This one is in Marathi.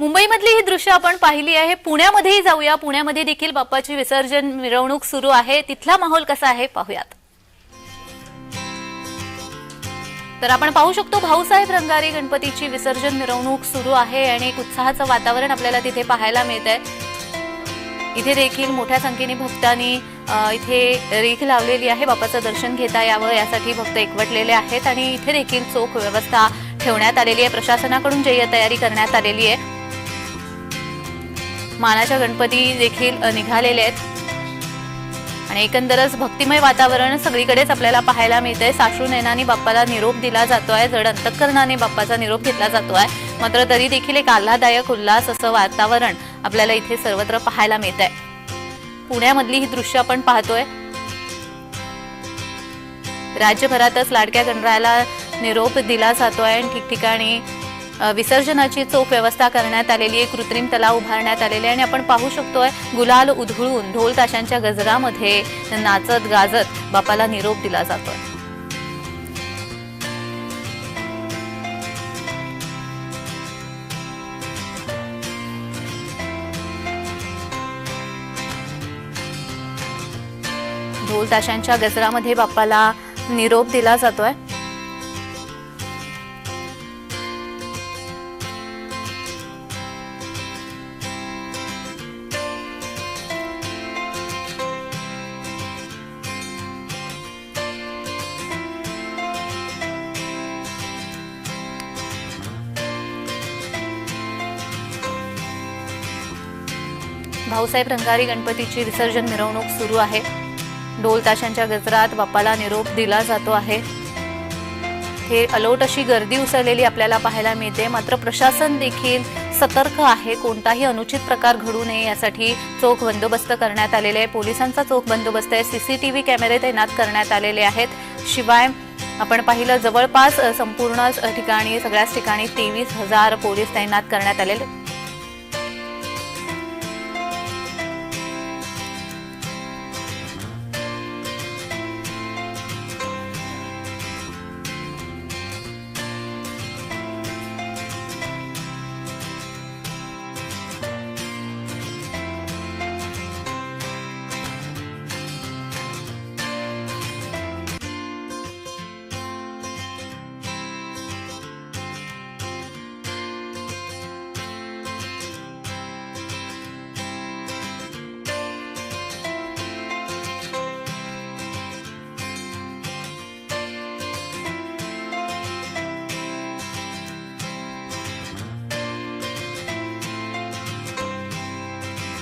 मुंबईमधली ही दृश्य आपण पाहिली आहे. पुण्यामध्येही जाऊया. पुण्यामध्ये देखील बाप्पाची विसर्जन मिरवणूक सुरू आहे. तिथला माहोल कसा आहे पाहूयात. तर आपण पाहू शकतो भाऊसाहेब रंगारी गणपतीची विसर्जन मिरवणूक सुरू आहे आणि एक उत्साहाचं वातावरण आपल्याला तिथे पाहायला मिळत आहे इथे देखील मोठ्या संख्येने भक्तांनी इथे रेख लावलेली आहे. बाप्पाचं दर्शन घेता यावं यासाठी भक्त एकवटलेले आहेत आणि इथे देखील चोख व्यवस्था ठेवण्यात आलेली आहे. प्रशासनाकडून जय्य तयारी करण्यात आलेली आहे. मानाच्या गणपती देखील निघालेले आहेत. आणि एकंदरच भक्तिमय वातावरण सगळीकडेच आपल्याला पाहायला मिळतंय. साश्रू नैनाने बाप्पाला निरोप दिला जातो आहे जड अंतकरणाने बाप्पाचा निरोप घेतला जातो आहे मात्र तरी देखील एक आल्हादायक उल्हास असं वातावरण आपल्याला इथे सर्वत्र पाहायला मिळत आहे पुण्यामधली ही दृश्य आपण पाहतोय. राज्यभरातच लाडक्या गणरायाला निरोप दिला जातो आहे ठिकठिकाणी विसर्जनाची चोख व्यवस्था करण्यात आलेली आहे कृत्रिम तलाव उभारण्यात आलेले आहे आणि आपण पाहू शकतोय गुलाल उधळून ढोल ताशांच्या गजरामध्ये नाचत गाजत बापाला निरोप दिला जातोय. ढोल ताशांच्या गजरामध्ये बाप्पाला निरोप दिला जातोय. भाऊसाहेब रंगारी गणपतीची विसर्जन मिरवणूक सुरू आहे. ढोल ताशांच्या गजरात बाप्पाला निरोप दिला जातो आहे. हे अलोट अशी गर्दी उसळलेली आपल्याला पाहायला मिळते. मात्र प्रशासन देखील सतर्क आहे. कोणताही अनुचित प्रकार घडू नये यासाठी चोख बंदोबस्त करण्यात आलेले आहे. पोलिसांचा चोख बंदोबस्त आहे. सीसीटीव्ही कॅमेरे तैनात करण्यात आलेले आहेत. शिवाय आपण पाहिलं जवळपास संपूर्ण ठिकाणी सगळ्याच ठिकाणी तेवीस हजार पोलीस तैनात करण्यात आलेले